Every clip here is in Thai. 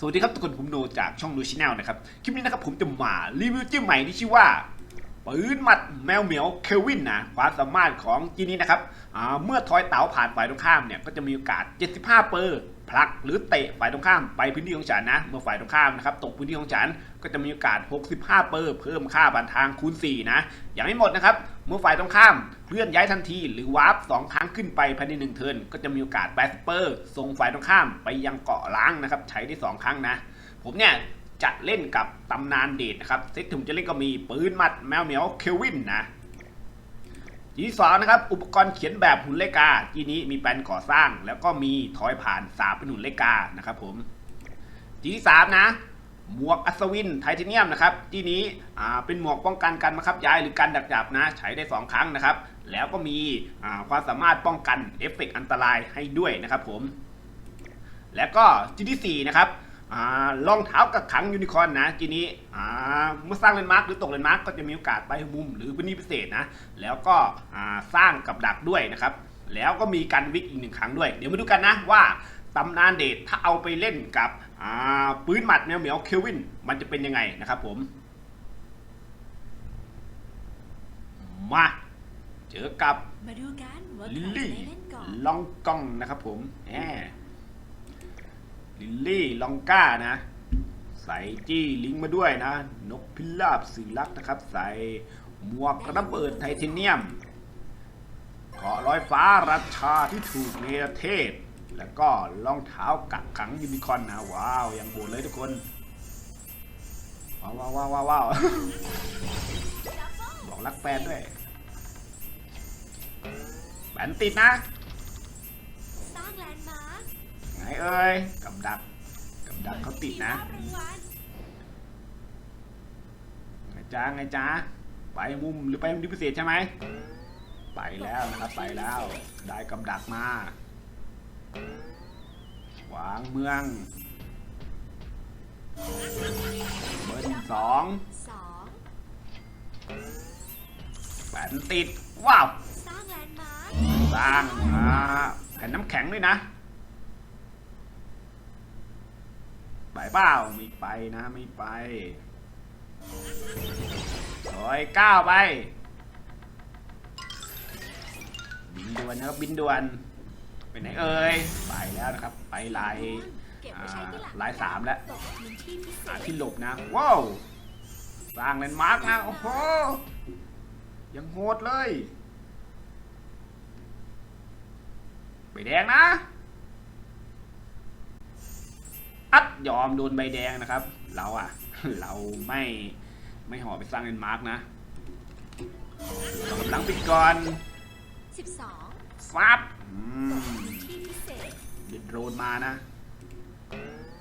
สวัสดีครับทุกคนผมโนจากช่องดูชแนลนะครับ คลิปนี้นะครับผมจะมารีวิวจิ้มใหม่ที่ชื่อว่าปืนหมัดแมวเหมียวเควินนะความสามารถของจีนี้นะครับเมื่อทอยเต๋าผ่านฝ่ายตรงข้ามเนี่ยก็จะมีโอกาส 75 เปอร์ผลักหรือเตะฝ่ายตรงข้ามไปพื้นที่ของฉันนะเมื่อฝ่ายตรงข้ามนะครับตกพื้นที่ของฉันก็จะมีโอกาส 65 เปอร์เพิ่มค่าบันทางคูณ 4 นะ อยังไม่หมดนะครับ เมื่อฝ่ายตรงข้ามเคลื่อนย้ายทันทีหรือวาร์ปสองครั้งขึ้นไปภายในหนึ่งเทิร์นก็จะมีโอกาส80เปอร์ส่งฝ่ายตรงข้ามไปยังเกาะล้างนะครับ ใช้ได้สองครั้งนะ ผมเนี่ยจะเล่นกับตำนานเดทนะครับเซตที่ผมจะเล่นก็มีปืนมัดแมวเหมียวเควินนะที่สองนะครับอุปกรณ์เขียนแบบหุ่นเลกา ทีนี้มีแปลนก่อสร้าง แล้วก็มีทอยผ่านสาเป็นหุ่นเลกานะครับผมทีที่สามนะ หมวกอัศวินไทเทเนียมนะครับที่นี้เป็นหมวกป้องกันการบังคับย้ายหรือการดักจับนะใช้ได้ 2 ครั้งนะครับ แล้วก็มีความสามารถป้องกันเอฟเฟกต์อันตรายให้ด้วยนะครับผม แล้วก็ทีที่4นะครับรองเท้ากับขังยูนิคอนนะทีนี้เมื่อสร้างเลนด์มาร์กหรือตกเลนด์มาร์กก็จะมีโอกาสไปมุมหรือพื้นที่พิเศษนะแล้วก็สร้างกับดักด้วยนะครับแล้วก็มีการวิกอีกหนึ่งครั้งด้วย เดี๋ยวมาดูกันนะว่า ตำนานเดทถ้าเอาไปเล่นกับปืนหมัดแมวเหมียวเควิน มันจะเป็นยังไงนะครับผม มาเจอกับลิลลี่ลองกองนะครับผมแหมลิลลี่ลองก้านะ ใส่จี้ลิงมาด้วยนะ นกพิราบสีลักนะครับ ใส่หมวกกระเบิดไทเทเนียมเกาะลอยฟ้ารัชชาที่ถูกเนรเทศ แล้วก็รองเท้ากักขังยูนิคอนนะว้าวยังโหดเลยทุกคน ว้าวว้าวว้าวว้าวาวบอกรักแฟนด้วยแฟนติดนะสร้างแลนด์มาร์คไงเอ้ยกับดักกับดักเขาติดนะไงจ้าไงจ้าไปมุมหรือไปมุมที่พิเศษใช่ไหมไปแล้วนะครับไปแล้วได้กับดักมา วางเมือง เบิร์นสองสองแปนติด ว้าว สร้างแลนด์มาร์คสร้างอ่าแผ่นน้ำแข็งด้วยนะ ไปเปล่าไม่ไปนะไม่ไปซอยเก้าไป บินด่วนนะครับบินด่วน ไปไหนเอ่ยไปแล้วนะครับ ไปลายหลายสามแล้วที่หาที่หลบนะว้าวสร้างแลนมาร์กนะโอ้โหยังโหดเลยใบแดงนะอัดยอมโดนใบแดงนะครับ เราอะเราไม่ไม่ห่อไปสร้างแลนมาร์กนะกำลังปิดก่อนสิบสอง ฟับอืตกมพื้นที่พิเศษเด็ดโดรนมานะ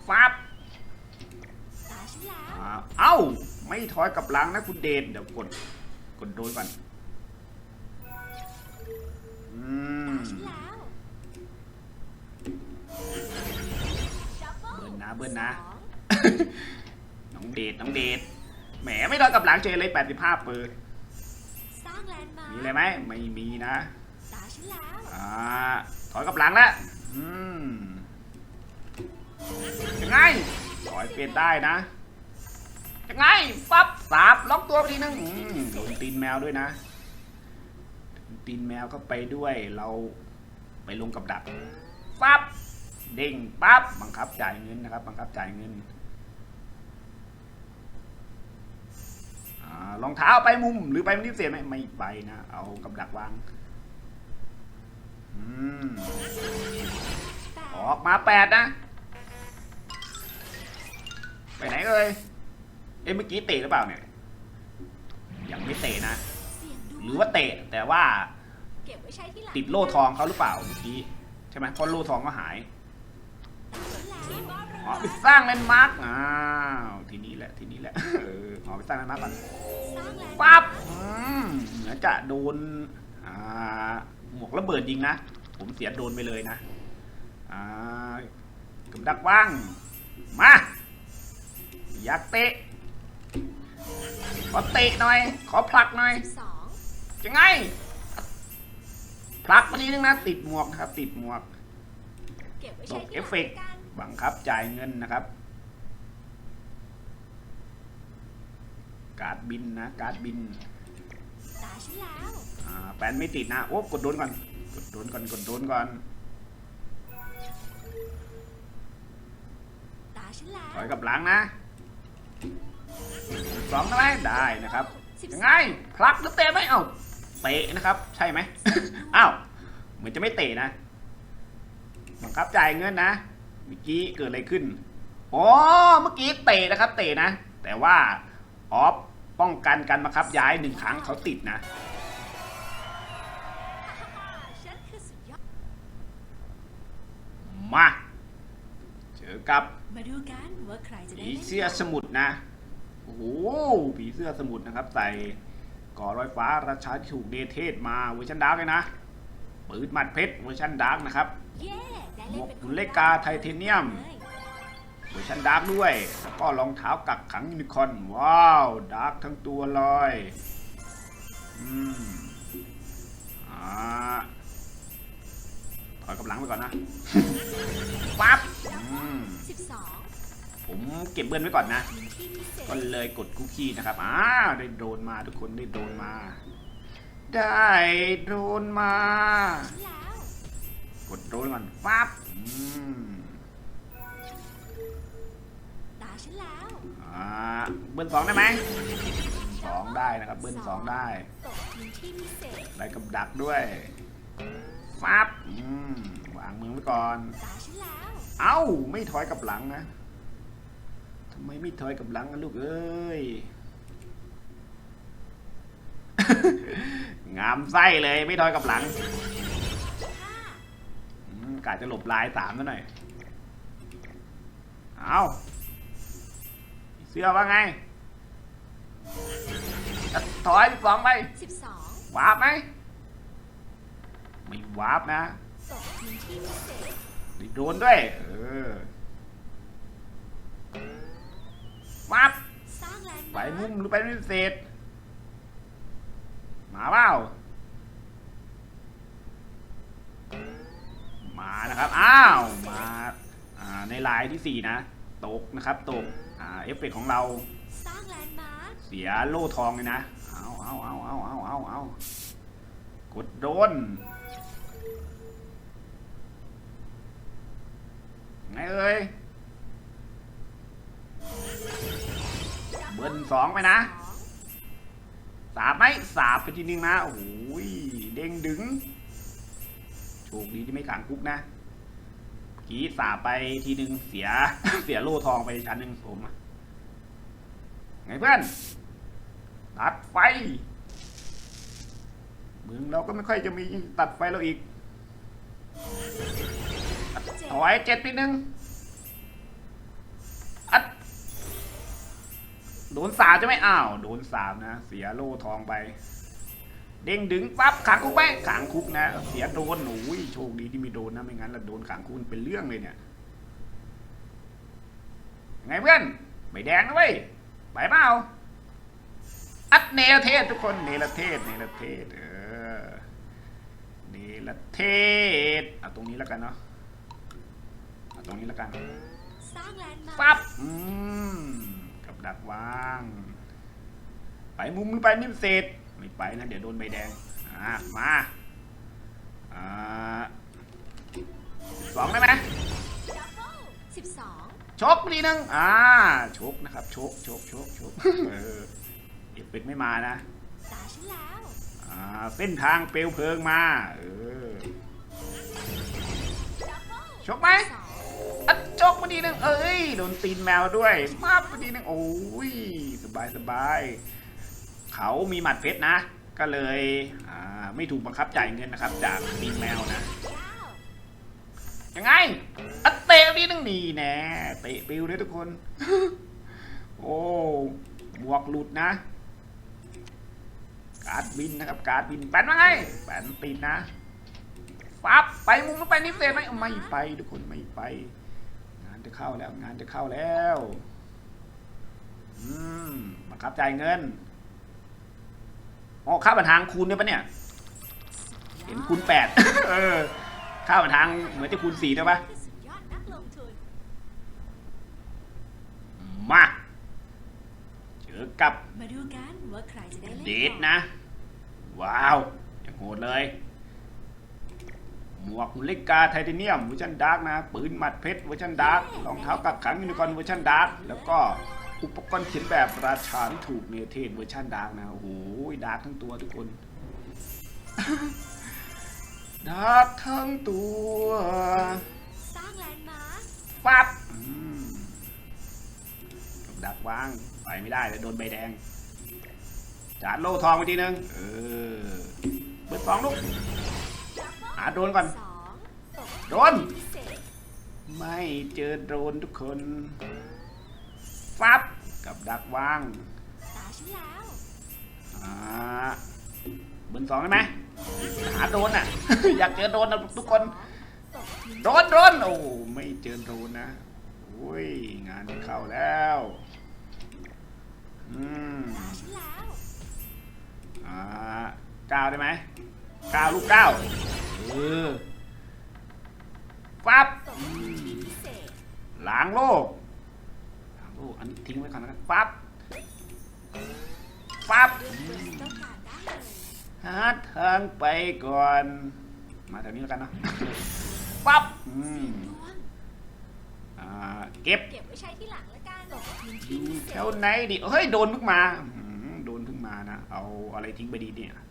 ฟับตาฉันแล้วอ่าเอ้า ไม่ถอยกลับหลังนะคุณเดนเดี๋ยวกด กดโดนก่อนอืมตาฉันแล้วเบิ้ลนะเบิ้ลนะสองน้องเดทน้องเดทแหมไม่ถอยกลับหลังเฉยเลย85เปิดสร้างแลนด์มาร์คมีอะไรไหมไม่มีนะตาฉันแล้ว อ่าถอยกลับหลังแล้วอืมยังไงถอยเปลี่ยนได้นะยังไงปั๊บสาบล็อกตัวไปทีนึงโดนตีนแมวด้วยนะตีนแมวก็ไปด้วยเราไปลงกับดักปั๊บเด้งปั๊บบังคับจ่ายเงินนะครับ บังคับจ่ายเงินรองเท้าไปมุมหรือไปมุมที่เสียไหมไม่ไปนะ เอากับดักวาง ออกมาแปดนะ ไปไหนเอ่ยเอ้ยเมื่อกี้เตะหรือเปล่าเนี่ย ยังไม่เตะนะ หรือว่าเตะแต่ว่าติดโล่ทองเขาหรือเปล่าเมื่อกี้ใช่ไหมเพราะโล่ทองก็หายอ๋อไปสร้างแลนด์มาร์กอ้าวทีนี้แหละทีนี้แหละเออขอไปสร้างแลนด์มาร์กก่อนปั๊บเหมือนจะโดนอ่า หมวกระเบิดยิงนะ ผมเสียโดนไปเลยนะ อ่ากับดักว่าง มาอยากเตะ ขอเตะหน่อย ขอผลักหน่อยจะไงผลักมานี้นึงนะ ติดหมวกครับ ติดหมวกตกเอฟเฟกบังคับจ่ายเงินนะครับ การ์ดบินนะ การ์ดบินตาฉันแล้ว อ่าแปนไม่ติดนะโอ้กดโดนก่อน กดโดนก่อน กดโดนก่อน ตาฉันแล้วถอยกับหลังนะสองได้ไหมได้นะครับสิบยังสไงองพลักหรือเตะไหมเอ้าเตะนะครับ ใช่ไหม อ้าวเหมือนจะไม่เตะนะบังคับจ่ายเงินนะเมื่อกี้เกิดอะไรขึ้นอ๋อเมื่อกี้เตะนะครับ เตะนะ แต่ว่าออฟป้องกันการบังคับย้ายหนึ่งครั้งเขาติดนะ มา เจอกับมาดูกันว่าใครจะได้ผีล่นเสื้อสมุทรนะ โอ้โหผีเสื้อสมุทรนะครับ ใส่ก่อรอยฟ้าราชาที่ถูกเดเทศมาเวอร์ชันดาร์กเลยนะปืนหมัดเพชรเวอร์ชันดาร์กนะครับเย้ได้หมเล่นวกเป็นหุ่นเลกาไทเทเนียมเลยเวอร์ชันดาร์กด้วย แล้วก็รองเท้ากักขังยูนิคอร์นว้าวดาร์กทั้งตัวเลย อืม ถอยกำลังไปก่อนนะปั๊บอืมสิบสองผมเก็บเบิ้ลไว้ก่อนนะพื้นที่พิเศษก็เลยกดคุกกี้นะครับอ้าวได้โดนมาทุกคนได้โดนมา ได้โดนมาฉันแล้วกดโดนก่อนปั๊บอืมตาฉันแล้วอ่าเบิ้ลสองได้ไหมสองได้นะครับเบิ้ลสองได้ตกพื้นที่พิเศษได้กับดักด้วยปั๊บอืมวางมือไว้ก่อนตาฉันแล้ว เอ้า ไม่ถอยกับหลังนะทำไมไม่ถอยกับหลังกันลูกเอ้ย งามไส้เลยไม่ถอยกับหลังห้าอืมกาจะหลบลายสามซะหน่อย เอาเสื้อว่าไงจะถอยสองไปสิบสองวาร์ปไหม ไม่วาร์ปนะ ตกพื้นที่พิเศษได้โดนด้วยเออวาร์ปสร้างแลนด์ไปมุมหรือไปพิเศษมาเปล่ามานะครับ อ้าว มาในลายที่สี่นะ ตกนะครับ ตกอ่าเอฟเฟกต์ของเราสร้างแลนด์มาร์คเสียโล่ทองเลยนะ เอาเอาเอาเอาเอาเอาเอากดโดน ไงเอ่ยเบิ้ลสองไปนะสาบไหมสาบไปทีนึงนะ โอ้โหยเด้งดึง โชคดีที่ไม่ขังคุกนะกีสาบไปทีนึงเสีย เสียโล่ทองไปชั้นหนึ่งผมไงเพื่อนตัดไฟเมืองเราก็ไม่ค่อยจะมีตัดไฟเราอีก เจ็ดเอาไว้เจ็ดนิดนึงอัดโดนสามจะไม่อ้าวโดนสามนะ เสียโล่ทองไป เด้งดึงปั๊บขังคุกไปขังคุกนะ เสียโดนโอ้ยโชคดีที่มีโดนนะไม่งั้นละโดนขังคุกเป็นเรื่องเลยเนี่ยไงเพื่อนไม่แดงนะเว้ยไปเปล่าอัดเนรเทศทุกคนเนรเทศเนรเทศเออเนรเทศเอาตรงนี้แล้วกันเนาะ ตรงนี้แล้วกันสร้างแลนด์มาร์คปั๊บอืมกับดักวาง ไปมุมหรือไปนิ่มเศษไม่ไปนะเดี๋ยวโดนใบแดงอ่ามาอ่าสองได้ไหมดับเบิลสิบสองชกทีนึงอ่าชกนะครับชกชกชกชกเออเอฟเฟกต์ไม่มานะตาฉันแล้วอ่าเส้นทางเปลวเพลิงมา เออดับเบิลชกไหมสองอัดจ กมาทีนึงเอ้ยโดนตีนแมวด้วยมาบมาทีนึงโอ้ยสบายสบายเขามีหมัดเพชรนะ ก็เลยไม่ถูกบังคับจ่ายเงินนะครับ จากตีนแมวนะยังไงอัเตะทีนึงนี่แน่เตะปิวเลยทุกคน โอ้หมวกหลุดนะการ์ดบินนะครับการ์ดบินแปนว่าไงแปนติดนะฟับไปมุมแล้วไปนิเศษไหมไม่ไปทุกคนไม่ไปานจะเข้าแล้วงานจะเข้าแล้วอืมบังคับจ่ายเงินอ๋อค่าบันทางคูณเนี่ยปะเนี่ยเห็นคูณแปดเออค่าบันทางเหมือนจะคูณสี่ได้ปะคือสุดยอดนักลงทุนมาเจอกับมาดูกันว่าใครจะได้เล่นเดทก่อนะ ว้าวอย่างโหดเลย หมวกเล็กกาไทเทเนียมเวอร์ชันดาร์กนะ ปืนหมัดเพชรเวอร์ชันดาร์กรองเท้ากักขังยูนิคอร์นเวอร์ชันดาร์กแล้วก็อุปกรณ์เขียนแบบราชาที่ถูกเนเธนเวอร์ชันดาร์กนะ โอ้โหดาร์กทั้งตัวทุกคน ดาร์กทั้งตัวสร้างแลนด์มาร์คฟับอืมกับดักวางไปไม่ได้เลยโดนใบแดงจานโล่ทองไปทีนึงเออเบิดสองลูก หาโดรนก่อนสองตกโดรนพิเศษไม่เจอโดรนทุกคน ฟับ กับดักวางตาฉันแล้วอ่าเบิร์นสองได้ไหมหาโดรนอะ อยากเจอโดรนนะทุกคนตกทิ้งโดรนโดรนโอ้ไม่เจอโดรนนะโอ้ยงานเข้าแล้วอืมตาฉันแล้วอ่าก้าวได้ไหมก้าวลูกก้าว เออฟับตกพื้นที่พิเศษล้างโลกล้างโลกอันนี้ทิ้งไว้ก่อนนะครับฟับฟับต้องการได้เลยหาทางไปก่อน มาแถวนี้แล้วกันเนาะฟับอืมดวงอ่าเก็บเก็บไว้ใช้ที่หลังแล้วกันตกพื้นอที่ยู่พิเศแถษวไหนดิเฮ้ยโดนเพิ่งมาอืมโดนเพิ่งมานะ เอาอะไรทิ้งไปดีเนี่ยเอา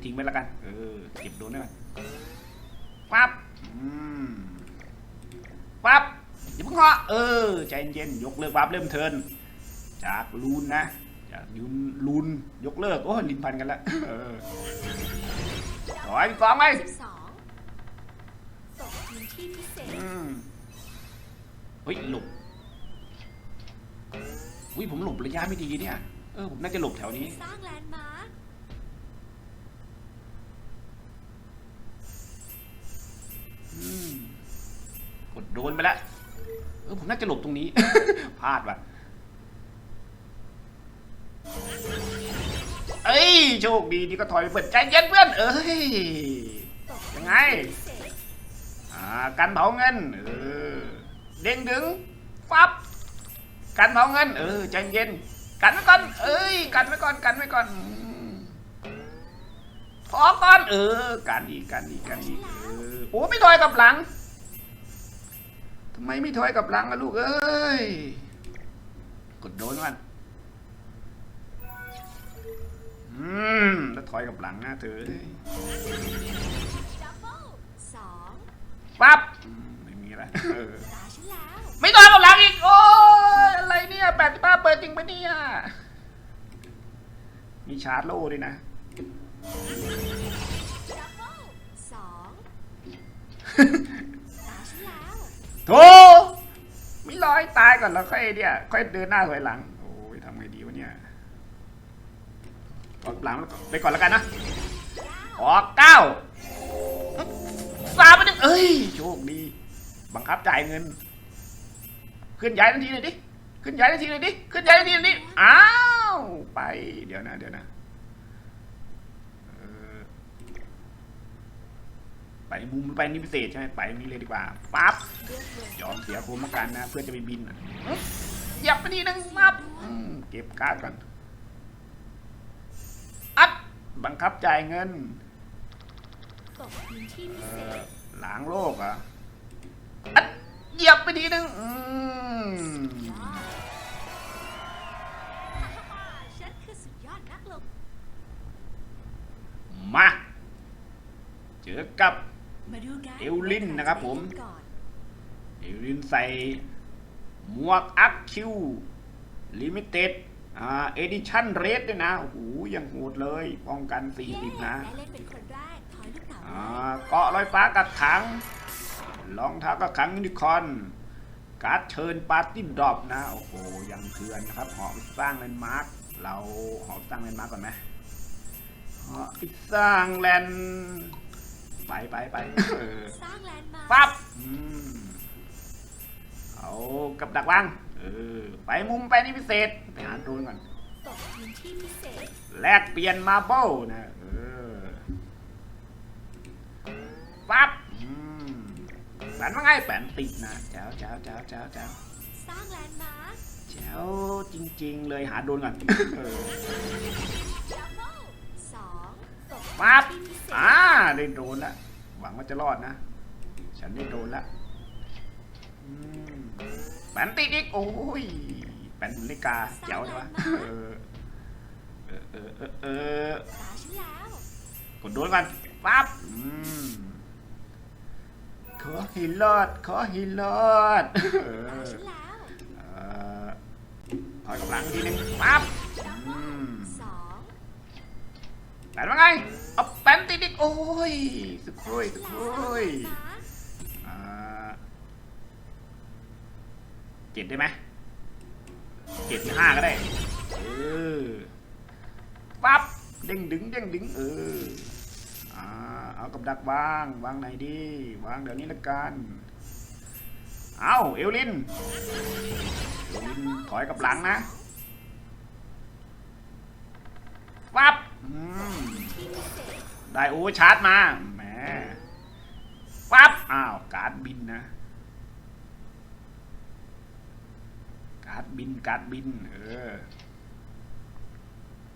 เอานี่ทิ้งไปแล้วกัน เออ เก็บโดนได้ไหมปั๊บอืมปั๊บอย่าเพิ่งเหาะเออ ใจเย็นๆยกเลิกปั๊บเริ่มเทิร์นจากลูนนะจากยูนลูนยกเลิก โอ้ลิ้นพันกันแล้วเออถอยสองไหมสิบสองตกพื้นที่พิเศษอืมเฮ้ยหลบอุ้ยผมหลบระยะไม่ดีเนี่ย เออ ผมน่าจะหลบแถวนี้ สร้างแลนด์มา กดโดนไปแล้วเออผมน่าจะหลบตรงนี้ พลาดว่ะเอ้ย โชคดีที่ก็ถอยไปเปิดใจเย็นเพื่อน เอ้ย ยังไง อ่า กันเผาเงิน เออ เด้งดึงฟับ กันเผาเงิน เออ ใจเย็น กันไว้ก่อน เอ้ย กันไว้ก่อน กันไว้ก่อนอืมขอก่อน เออ กันอีก กันอีก กันอีก เออ โอ้ไม่ถอยกลับหลังทำไมไม่ถอยกลับหลังอะลูกเอ้ยกดโดนมันอืมแล้วถอยกลับหลังนะเธอปั๊บไม่มีแล้วไม่ถอยกลับหลังอีกโอ้ยอะไรเนี่ยแปดสิบห้าเปิดจริงปะเนี่ยมีชาร์จโล่ด้วยนะ ก่อนแล้วค่อยเนี่ยค่อยเดินหน้าถอยหลัง โอ้ยทำไงดีวะเนี่ยออกหลังไปก่อนแล้วกันนะออกเก้าสามไปหนึ่งเอ้ยโชคดี บังคับจ่ายเงิน ขึ้นย้ายทันทีหน่อยดิขึ้นย้ายทันทีหน่อยดิขึ้นย้ายทันทีหน่อยดิอ้าวไปเดี๋ยวนะเดี๋ยวนะเออ ไปมุมไปนี่พิเศษใช่ไหมไปนี่เลยดีกว่าปั๊บเลือกเบอร์ยอมเสียโคมกันนะ เพื่อจะไปบินอะเหยับไปทีนึงมับอืมเก็บการ์ดก่อนอัดบังคับจ่ายเงินตกพื้นที่พิเอเศอษล้างโลกเหรอะอัดเหยียบไปทีนึงอืมว้าวฮ่าฮ่าฮ่าฉันคือสุดยอดนักลงมา เจอกับมาดูกัน เอลลินนะครับผมว่าใจะได้เล่ก่อนเอลินใส่หมวกอัคคิวลิมิเต็ดอ่าเอดิชั่นเรดด้วยนะโอ้โหยังโหดเลยป้องกันเย้40 นะได้เล่นเป็นคนแรกถอยลูกเต๋าอ่าเลยเกาะลอยฟ้ากับขังรองเท้ากับขังยูนิคอร์นการ์ดเชิญปาร์ตี้ดรอปนะ โอ้โห ยังเถื่อนนะครับ หอไปสร้างแลนด์มาร์คเราหอไปสร้างแลนด์มาร์คก่อนไหมหอไปสร้างแลนด์ ไปไปไปเออสร้างแลนด์มาร์คปั๊บอืมเอากับดักวางเออไปมุมไปนี่พิเศษไปหาโดรนก่อน ตกพื้นที่พิเศษแลกเปลี่ยนมาเบิลนะเออปั๊บอืมแปนว่าไงแปนติดนะเจ้าเจ้าเจ้าเจ้าเจ้าสร้างแลนด์มาร์คแจ๋วจริง ๆ เลยหาโดนก่อนเออ ปั๊บอ่าได้โดนแล้วหวังว่าจะรอดนะ ฉันได้โดนแล้วแปนติดอีกโอ้ยแปนหุ่นเลกาเจ๋วใช่ปะเออเออเออเออกดโดนก่อนปั๊บขอให้รอดขอให้อดเออเออถอยกำลังทีนึงปั๊บ นว่าไงเอาแปนติดอีกโอ้ยสุดโอยสุดโอยเจ็ดได้ไหมเจ็ดห้าก็ได้ เออ ปั๊บ เด้งดึงเด้งดึงเออ อ่า เอากับดักวาง วางไหนดี วางเดี๋ยวนี้ละกัน เอาเอลลิน เอลลินถอยกับหลังนะ ปั๊บ ได้โอ้ชาร์จมาแหมปั๊บอ้าวการ์ดบินนะ การ์ดบินการ์ดบิน เออ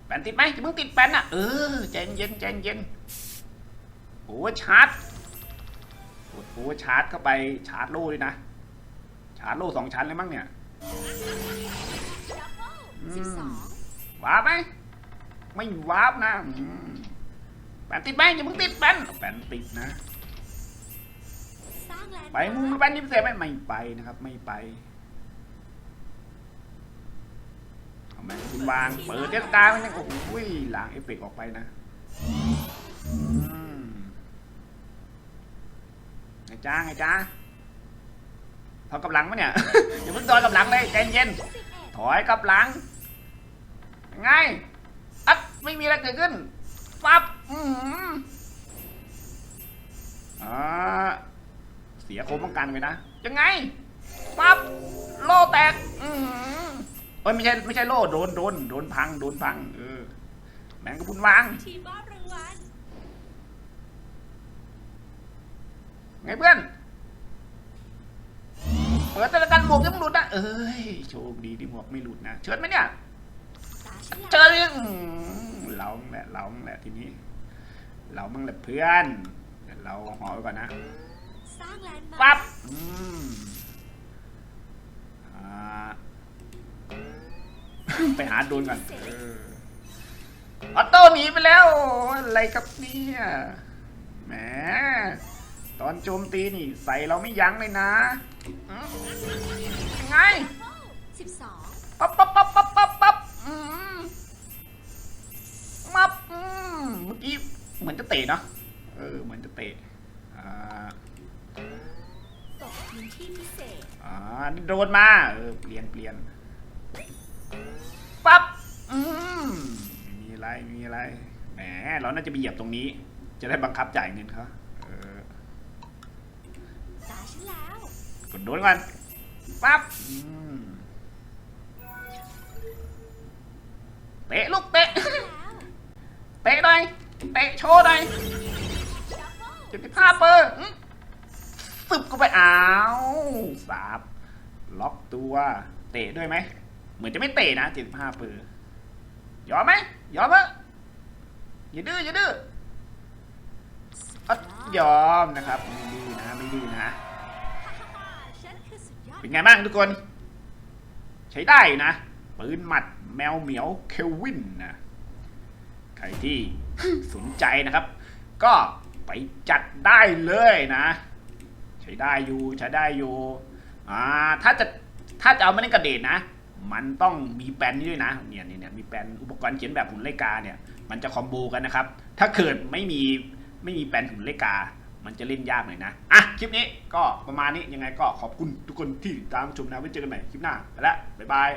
แปนติดไหมจะมึงติดแปนอะ เออใจเย็นใจเย็นโอ้ชาร์จกดโอ้ชาร์จเข้าไปชาร์จโล่เลยนะ ชาร์จโล่สองชั้นเลยมั้งเนี่ยอืสิบมสองวาร์ปไหม ไม่วาร์ปนะอืมแปนติดไหมอย่ามึงติดแปนแปนติดนะ ไปมุมแปนยิมเสร็จไหมไม่ไปนะครับ ไม่ไปเอาแมงคุณวางเปิดเทศกาลมันยังโอ้โหล้างเอฟเฟกต์ออกไปนะอืมไงจ้าไงจ้าถอยกำลังปะเนี่ย อย่าเพิ่งถอยกำลังเลยใจเย็นเอ็ดถอยกับหลังไง อัดไม่มีอะไรเกิดขึ้นปั๊บอือหืออ่าเสียโคมป้องกันไปนะยังไงปั๊บโล่แตก อือหือเอ้ยไม่ใช่ไม่ใช่โล่โดนโดนโดนพังโดนพังเออแมงกระพุนวางทีมมอบรางวัลไงเพื่อนเปิดแต่ละกันหมวกยังไม่หลุดนะเอ้ยโชคดีที่หมวกไม่หลุดนะเชิญไหมเนี่ยตาฉัน เจแล้วอเรื่องเราแหละเราแหละทีนี้ เรามั่งแหละเพื่อนเดี๋ยวเราหอไว้ก่อนนะสร้างแลนด์มาร์คปั๊บอืมอ่าไปหาโดนก่อนเออออโต้หนีไปแล้ว อะไรกับเนี่ยแหมตอนโจมตีนี่ ใส่เราไม่ยั้งเลยนะอืมยังไง เหมือนจะเตะเนาะเออเหมือนจะเตะอ่าตกพื้นที่พิเศษอ่าโดนมาเออเปลี่ยนเปลี่ยนปั๊บอืมมีอะไรมีอะไรแหมเราน่าจะไปเหยียบตรงนี้ จะได้บังคับจ่ายเงินเขาเออตาฉันแล้วกดโดนก่อนปั๊บอืมเตะลูกเตะเตะหน่อย เตะโชว์หน่อยดับเบิลเจ็ดสิบห้าเปอร์อื้อสึบก็ไปอ้าวสาบล็อกตัว เตะด้วยไหม เหมือนจะไม่เตะนะเจ็ดสิบห้าเปอร์ยอมไหมยอมปะอย่าดื้ออย่าดื้ออยอมนะครับ ไม่ดื้อนะไม่ดื้อนะเป็นไงบ้างทุกคน ใช้ได้นะปืนหมัดแมวเหมียวเควินนะใครที่ สนใจนะครับ ก็ไปจัดได้เลยนะ ใช้ได้อยู่ใช้ได้อยู่อ่าถ้าจะถ้าจะเอามาเล่นกระเดดนะ มันต้องมีแปนนี้ด้วยนะเนี่ยเนี่ยมีแปนอุปกรณ์เขียนแบบหุ่นเลกาเนี่ยมันจะคอมโบกันนะครับ ถ้าเกิดไม่มีไม่มีแปนหุ่นเลกา มันจะเล่นยากหน่อยนะอะคลิปนี้ก็ประมาณนี้ยังไงก็ขอบคุณทุกคนที่ตามชมนะไว้เจอกันใหม่คลิปหน้าไปละบ๊ายบาย